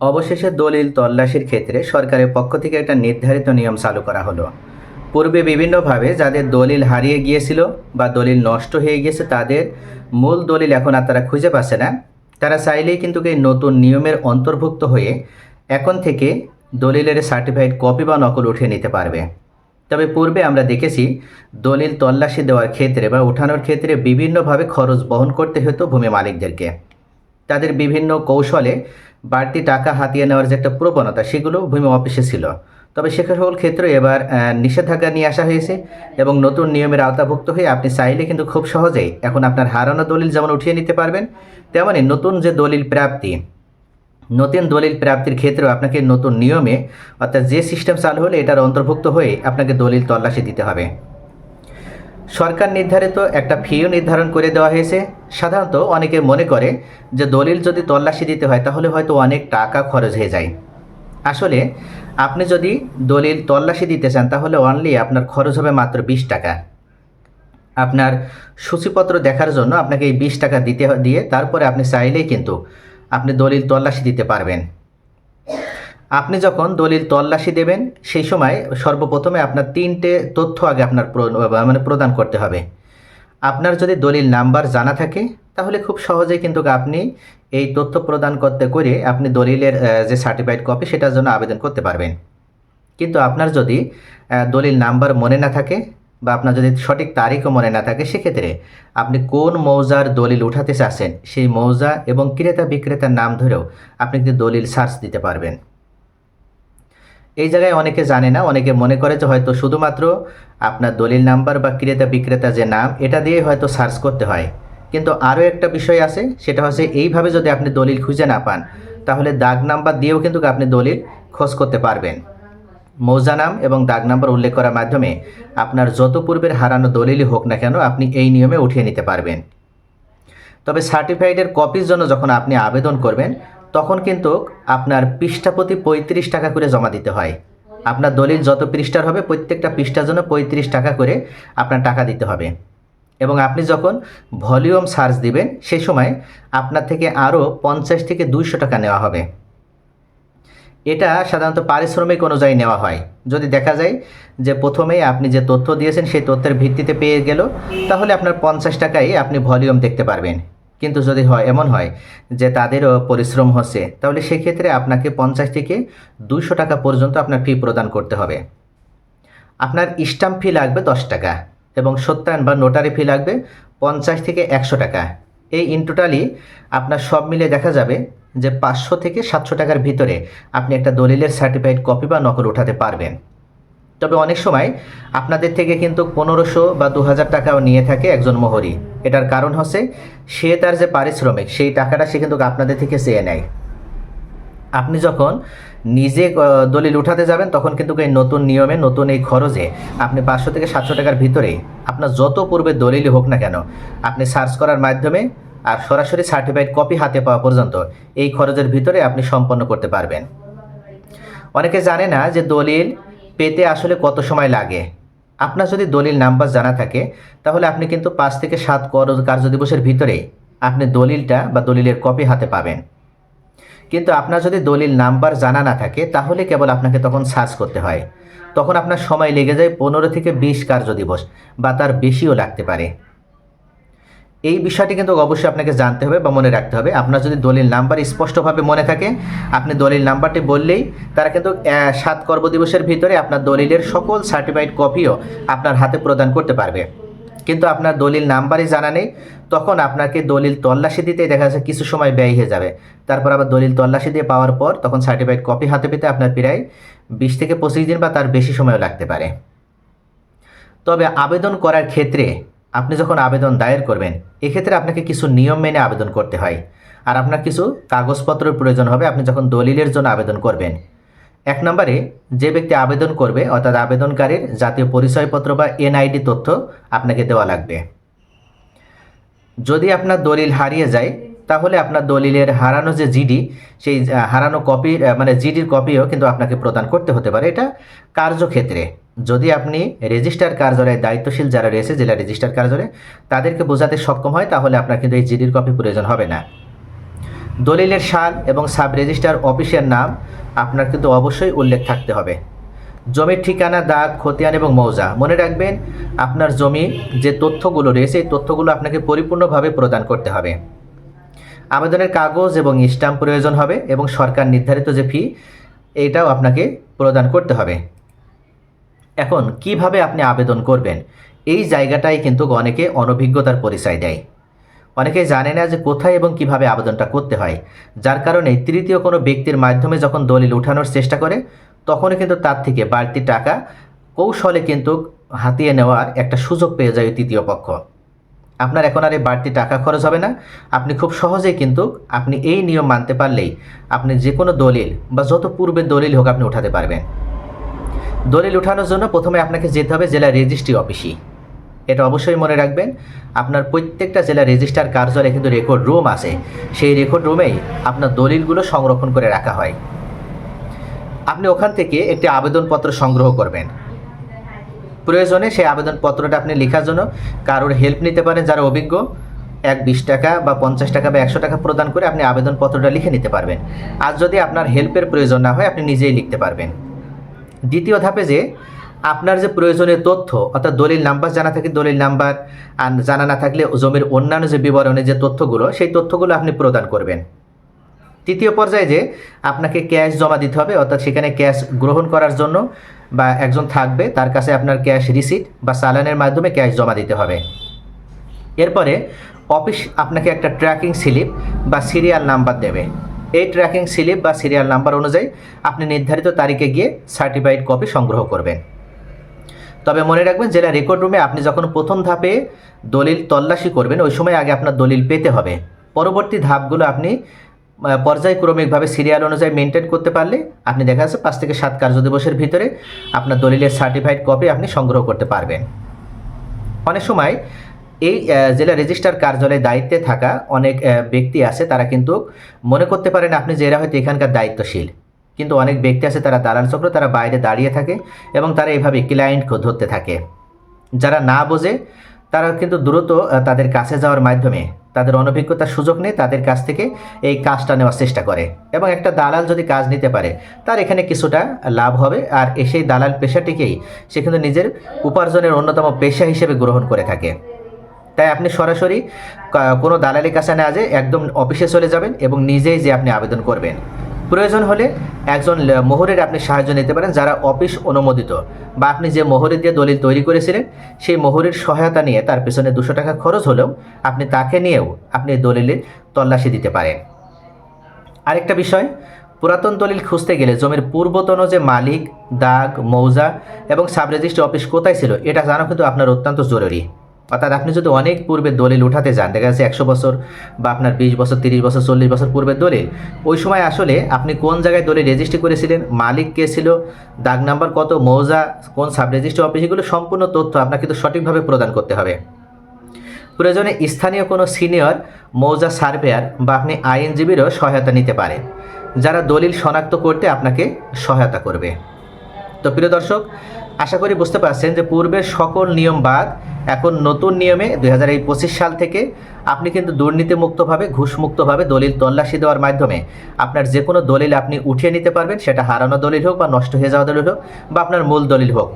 অবশেষে দলিল তল্লাশির ক্ষেত্রে সরকারের পক্ষ থেকে একটা নির্ধারিত নিয়ম চালু করা হলো। পূর্বে বিভিন্নভাবে যাদের দলিল হারিয়ে গিয়েছিল বা দলিল নষ্ট হয়ে গিয়েছে তাদের মূল দলিল এখন আর তারা খুঁজে পাচ্ছে না। তারা চাইলেই কিন্তু এই নতুন নিয়মের অন্তর্ভুক্ত হয়ে এখন থেকে দলিলের সার্টিফাইড কপি বা নকল উঠিয়ে নিতে পারবে। তবে পূর্বে আমরা দেখেছি দলিল তল্লাশি দেওয়ার ক্ষেত্রে বা উঠানোর ক্ষেত্রে বিভিন্নভাবে খরচ বহন করতে হতো ভূমি মালিকদেরকে। তাদের বিভিন্ন কৌশলে বাড়তি টাকা হাতিয়ে নেওয়ার যে একটা প্রবণতা, সেগুলো ভূমি অফিসে ছিল। তবে সকল ক্ষেত্রে এবার নিষেধাজ্ঞা নিয়ে আসা হয়েছে এবং নতুন নিয়মের আওতাভুক্ত হয়ে আপনি চাইলে কিন্তু খুব সহজেই এখন আপনার হারানো দলিল যেমন উঠিয়ে নিতে পারবেন তেমনই নতুন যে দলিল প্রাপ্তি, নতুন দলিল প্রাপ্তির ক্ষেত্রেও আপনাকে নতুন নিয়মে, অর্থাৎ যে সিস্টেম চালু হলে এটার অন্তর্ভুক্ত হয়ে আপনাকে দলিল তল্লাশি দিতে হবে। সরকার নির্ধারিত একটা ফিও নির্ধারণ করে দেওয়া হয়েছে। সাধারণত অনেকে মনে করে যে দলিল যদি তল্লাশি দিতে হয়, তাহলে হয়তো অনেক টাকা খরচ হয়ে যায়। আসলে আপনি যদি দলিল তল্লাশি দিতে চান, তাহলে অনলি আপনার খরচ হবে মাত্র বিশ টাকা। আপনার সূচিপত্র দেখার জন্য আপনাকে এই বিশ টাকা দিতে দিয়ে তারপরে আপনি চাইলেই কিন্তু আপনি দলিল তল্লাশি দিতে পারবেন। আপনি যখন দলিল তল্লাশি দেবেন, সেই সময় সর্বপ্রথমে আপনার তিনটে তথ্য আগে আপনার মানে প্রদান করতে হবে। আপনার যদি দলিল নাম্বার জানা থাকে, তাহলে খুব সহজেই কিন্তু আপনি এই তথ্য প্রদান করতে করে আপনি দলিলের যে সার্টিফাইড কপি সেটার জন্য আবেদন করতে পারবেন। কিন্তু আপনার যদি দলিল নাম্বার মনে না থাকে, বা আপনার যদি সঠিক তারিখও মনে না থাকে, সেক্ষেত্রে আপনি কোন মৌজার দলিল উঠাতে চাচ্ছেন, সেই মৌজা এবং ক্রেতা বিক্রেতার নাম ধরেও আপনি কিন্তু দলিল সার্চ দিতে পারবেন। এই জায়গায় অনেকে জানে না, অনেকে মনে করে যে হয়তো শুধুমাত্র আপনার দলিল নাম্বার বা ক্রেতা বিক্রেতা যে নাম, এটা দিয়ে হয়তো সার্চ করতে হয়। কিন্তু আরও একটা বিষয় আছে, সেটা হচ্ছে এইভাবে যদি আপনি দলিল খুঁজে না পান, তাহলে দাগ নাম্বার দিয়েও কিন্তু আপনি দলিল খোঁজ করতে পারবেন। মৌজা নাম এবং দাগ নাম্বার উল্লেখ করার মাধ্যমে আপনার যত পূর্বের হারানো দলিলই হোক না কেন, আপনি এই নিয়মে উঠিয়ে নিতে পারবেন। তবে সার্টিফাইডের কপির জন্য যখন আপনি আবেদন করবেন তখন কিন্তু আপনার পৃষ্ঠা প্রতি পঁয়ত্রিশ টাকা করে জমা দিতে হয়। আপনার দলিল যত পৃষ্ঠার হবে, প্রত্যেকটা পৃষ্ঠার জন্য পঁয়ত্রিশ টাকা করে আপনার টাকা দিতে হবে। এবং আপনি যখন ভলিউম সার্চ দিবেন সেই সময় আপনার থেকে আরও পঞ্চাশ থেকে দুইশো টাকা নেওয়া হবে। এটা সাধারণত পারিশ্রমিক অনুযায়ী নেওয়া হয়। যদি দেখা যায় যে প্রথমেই আপনি যে তথ্য দিয়েছেন, সেই তথ্যের ভিত্তিতে পেয়ে গেল, তাহলে আপনার পঞ্চাশ টাকায় আপনি ভলিউম দেখতে পারবেন। কিন্তু যদি হয়, এমন হয় যে তাদেরও পরিশ্রম হচ্ছে, তাহলে সেক্ষেত্রে আপনাকে পঞ্চাশ থেকে দুইশো টাকা পর্যন্ত আপনার ফি প্রদান করতে হবে। আপনার স্টাম্প ফি লাগবে দশ টাকা এবং সত্যায়ন বা নোটারি ফি লাগবে পঞ্চাশ থেকে একশো টাকা। এই ইন টোটালি আপনার সব মিলে দেখা যাবে যে পাঁচশো থেকে সাতশো টাকার ভিতরে আপনি একটা দলিলের সার্টিফাইড কপি বা নকল উঠাতে পারবেন। তবে অনেক সময় আপনাদের থেকে কিন্তু পনেরোশো বা দু হাজার টাকাও নিয়ে থাকে একজন মোহরি। এটার কারণ হচ্ছে সে তার যে পারিশ্রমিক, সেই টাকাটা সে কিন্তু আপনাদের থেকে চেয়ে নেয়। আপনি যখন নিজে দলিল উঠাতে যাবেন, তখন কিন্তু এই নতুন নিয়মে, নতুন এই খরচে আপনি পাঁচশো থেকে সাতশো টাকার ভিতরে আপনার যত পূর্বে দলিলই হোক না কেন, আপনি সার্চ করার মাধ্যমে আর সরাসরি সার্টিফাইড কপি হাতে পাওয়া পর্যন্ত এই খরচের ভিতরে আপনি সম্পন্ন করতে পারবেন। অনেকে জানে না যে দলিল পেতে আসলে কত সময় লাগে? আপনার যদি দলিল নাম্বার জানা থাকে, তাহলে আপনি কিন্তু পাঁচ থেকে সাত কর- কার্য দিবসের ভিতরেই আপনি দলিলটা বা দলিলের কপি হাতে পাবেন। কিন্তু আপনার যদি দলিল নাম্বার জানা না থাকে, তাহলে কেবল আপনাকে তখন সার্চ করতে হয়। তখন আপনার সময় লেগে যায় পনেরো থেকে বিশ কার্য দিবস বা তার বেশিও লাগতে পারে। এই বিষয়টি কিন্তু অবশ্যই আপনাকে জানতে হবে বা মনে রাখতে হবে। আপনার যদি দলিল নাম্বার স্পষ্টভাবে মনে থাকে, আপনি দলিল নাম্বারটি বললেই তারা কিন্তু সাত কর্মদিবসের ভিতরে আপনার দলিলের সকল সার্টিফাইড কপিও আপনার হাতে প্রদান করতে পারবে। কিন্তু আপনার দলিল নাম্বারই জানা নেই, তখন আপনাকে দলিল তল্লাশি দিতে দেখা যাচ্ছে কিছু সময় ব্যয় হয়ে যাবে। তারপর আবার দলিল তল্লাশি দিয়ে পাওয়ার পর তখন সার্টিফাইড কপি হাতে পেতে আপনার প্রায় বিশ থেকে পঁচিশ দিন বা তার বেশি সময়ও লাগতে পারে। তবে আবেদন করার ক্ষেত্রে আপনি যখন আবেদন দায়ের করবেন, এক্ষেত্রে আপনাকে কিছু নিয়ম মেনে আবেদন করতে হয়। আর আপনার কিছু কাগজপত্রের প্রয়োজন হবে, আপনি যখন দলিলের জন্য আবেদন করবেন। এক নম্বরে, যে ব্যক্তি আবেদন করবে, অর্থাৎ আবেদনকারীর জাতীয় পরিচয়পত্র বা এনআইডি তথ্য আপনাকে দেওয়া লাগবে। যদি আপনার দলিল হারিয়ে যায়, তাহলে আপনার দলিলের হারানো যে জিডি, সেই হারানো কপি মানে জিডির কপিও কিন্তু আপনাকে প্রদান করতে হতে পারে। এটা কার্যক্ষেত্রে। যদি আপনি রেজিস্টার কার্যালয়ে দায়িত্বশীল যারা রয়েছে, জেলা রেজিস্টার কার্যালয়ে, তাদেরকে বোঝাতে সক্ষম হয়, তাহলে আপনার কিন্তু এই জিডির কপি প্রয়োজন হবে না। দলিলের সাল এবং সাব রেজিস্ট্রার অফিসের নাম আপনার কিন্তু অবশ্যই উল্লেখ থাকতে হবে। জমির ঠিকানা, দাগ, খতিয়ান এবং মৌজা। মনে রাখবেন, আপনার জমি, যে তথ্যগুলো রয়েছে, এই তথ্যগুলো আপনাকে পরিপূর্ণভাবে প্রদান করতে হবে। আবেদনের কাগজ এবং স্ট্যাম্প প্রয়োজন হবে এবং সরকার নির্ধারিত যে ফি, এটাও আপনাকে প্রদান করতে হবে। এখন কীভাবে আপনি আবেদন করবেন? এই জায়গাটাই কিন্তু অনেকে অনভিজ্ঞতার পরিচয় দেয়। অনেকে জানে না যে কোথায় এবং কীভাবে আবেদনটা করতে হয়। যার কারণে তৃতীয় কোনো ব্যক্তির মাধ্যমে যখন দলিল উঠানোর চেষ্টা করে, তখনই কিন্তু তার থেকে বাড়তি টাকা কৌশলে কিন্তু হাতিয়ে নেওয়ার একটা সুযোগ পেয়ে যায় তৃতীয় পক্ষ। আপনার এখন আর এই বাড়তি টাকা খরচ হবে না। আপনি খুব সহজেই কিন্তু আপনি এই নিয়ম মানতে পারলেই আপনি যে কোনো দলিল বা যত পূর্বের দলিল হোক আপনি উঠাতে পারবেন। দলিল উঠানোর জন্য প্রথমে আপনাকে যেতে হবে জেলা রেজিস্ট্রি অফিসে। এটা অবশ্যই মনে রাখবেন, আপনার প্রত্যেকটা জেলা রেজিস্ট্রার কার্যালয়ে কিন্তু রেকর্ড রুম আছে। সেই রেকর্ড রুমেই আপনার দলিলগুলো সংরক্ষণ করে রাখা হয়। আপনি ওখান থেকে একটি আবেদনপত্র সংগ্রহ করবেন। প্রয়োজনে সেই আবেদনপত্রটা আপনি লেখার জন্য কারোর হেল্প নিতে পারেন যারা অভিজ্ঞ। এক বিশ টাকা বা পঞ্চাশ টাকা বা একশো টাকা প্রদান করে আপনি আবেদনপত্রটা লিখে নিতে পারবেন। আর যদি আপনার হেল্পের প্রয়োজন না হয়, আপনি নিজেই লিখতে পারবেন। দ্বিতীয় ধাপে যে আপনার যে প্রয়োজনীয় তথ্য, অর্থাৎ দলিল নাম্বার, জানা থাকে দলিল নাম্বার, আর জানা না থাকলে জমির অন্যান্য যে বিবরণে যে তথ্যগুলো, সেই তথ্যগুলো আপনি প্রদান করবেন। তৃতীয় পর্যায়ে যে আপনাকে ক্যাশ জমা দিতে হবে, অর্থাৎ সেখানে ক্যাশ গ্রহণ করার জন্য বা একজন থাকবে, তার কাছে আপনার ক্যাশ রিসিট বা চালানের মাধ্যমে ক্যাশ জমা দিতে হবে। এরপরে অফিস আপনাকে একটা ট্র্যাকিং স্লিপ বা সিরিয়াল নাম্বার দেবে। এই ট্র্যাকিং স্লিপ বা সিরিয়াল নাম্বার অনুযায়ী আপনি নির্ধারিত তারিখে গিয়ে সার্টিফাইড কপি সংগ্রহ করবেন। তবে মনে রাখবেন, জেলা রেকর্ড রুমে আপনি যখন প্রথম ধাপে দলিল তল্লাশি করবেন, ওই সময় আগে আপনার দলিল পেতে হবে। পরবর্তী ধাপগুলো আপনি পর্যায়ক্রমিকভাবে সিরিয়াল অনুযায়ী মেনটেন করতে পারলে আপনি দেখা যাচ্ছে পাঁচ থেকে সাত কার্য দিবসের ভিতরে আপনার দলিলের সার্টিফাইড কপি আপনি সংগ্রহ করতে পারবেন। অনেক সময় এই জেলা রেজিস্ট্রার কার্যালয়ে দায়িত্বে থাকা অনেক ব্যক্তি আছে, তারা কিন্তু মনে করতে পারেন আপনি যে এরা হয়তো এখানকার দায়িত্বশীল। কিন্তু অনেক ব্যক্তি আছে, তারা দালাল চক্র, তারা বাইরে দাঁড়িয়ে থাকে এবং তারা এইভাবে ক্লায়েন্ট ধরতে থাকে। যারা না বোঝে, তারা কিন্তু দ্রুত তাদের কাছে যাওয়ার মাধ্যমে তাদের অনভিজ্ঞতার সুযোগ নেই তাদের কাছ থেকে এই কাজটা নেওয়ার চেষ্টা করে। এবং একটা দালাল যদি কাজ নিতে পারে, তার এখানে কিছুটা লাভ হবে। আর সেই দালাল পেশাটিকেই সে কিন্তু নিজের উপার্জনের অন্যতম পেশা হিসেবে গ্রহণ করে থাকে। তাই আপনি সরাসরি কোনো দালালি কাছে না যে একদম অফিসে চলে যাবেন এবং নিজেই যে আপনি আবেদন করবেন। প্রয়োজন হলে একজন মোহরের আপনি সাহায্য নিতে পারেন যারা অফিস অনুমোদিত বা আপনি যে মোহরে দিয়ে দলিল তৈরি করেছিলেন, সেই মোহরের সহায়তা নিয়ে তার পেছনে দুশো টাকা খরচ হলেও আপনি তাকে নিয়েও আপনি দলিলের তল্লাশি দিতে পারেন। আরেকটা বিষয়, পুরাতন দলিল খুঁজতে গেলে জমির পূর্বতন যে মালিক, দাগ, মৌজা এবং সাব রেজিস্ট্রি অফিস কোথায় ছিল, এটা জানা কিন্তু আপনার অত্যন্ত জরুরি। অর্থাৎ আপনি যদি অনেক পূর্বে দলিল উঠাতে যান, দেখা যাচ্ছে একশো বছর বা আপনার বিশ বছর, তিরিশ বছর, চল্লিশ বছর পূর্বের দলিল, ওই সময় আসলে আপনি কোন জায়গায় দলিল রেজিস্ট্রি করেছিলেন, মালিক কে ছিল, দাগ নাম্বার কত, মৌজা, কোন সাব রেজিস্ট্রি অফিস এগুলো সম্পূর্ণ তথ্য আপনাকে কিন্তু সঠিকভাবে প্রদান করতে হবে। প্রয়োজনে স্থানীয় কোনো সিনিয়র মৌজা সার্ভেয়ার বা আপনি আইনজীবীরও সহায়তা নিতে পারেন, যারা দলিল শনাক্ত করতে আপনাকে সহায়তা করবে। তো প্রিয় দর্শক, আশা করি বুঝতে পারছেন যে পূর্বের সকল নিয়ম বাদ এখন নতুন নিয়মে দুই সাল থেকে আপনি কিন্তু দুর্নীতিমুক্তভাবে, ঘুষমুক্তভাবে দলিল তল্লাশি দেওয়ার মাধ্যমে আপনার যে কোনো দলিল আপনি উঠিয়ে নিতে পারবেন, সেটা হারানো দলিল হোক বা নষ্ট হয়ে যাওয়া দলিল হোক বা আপনার মূল দলিল হোক।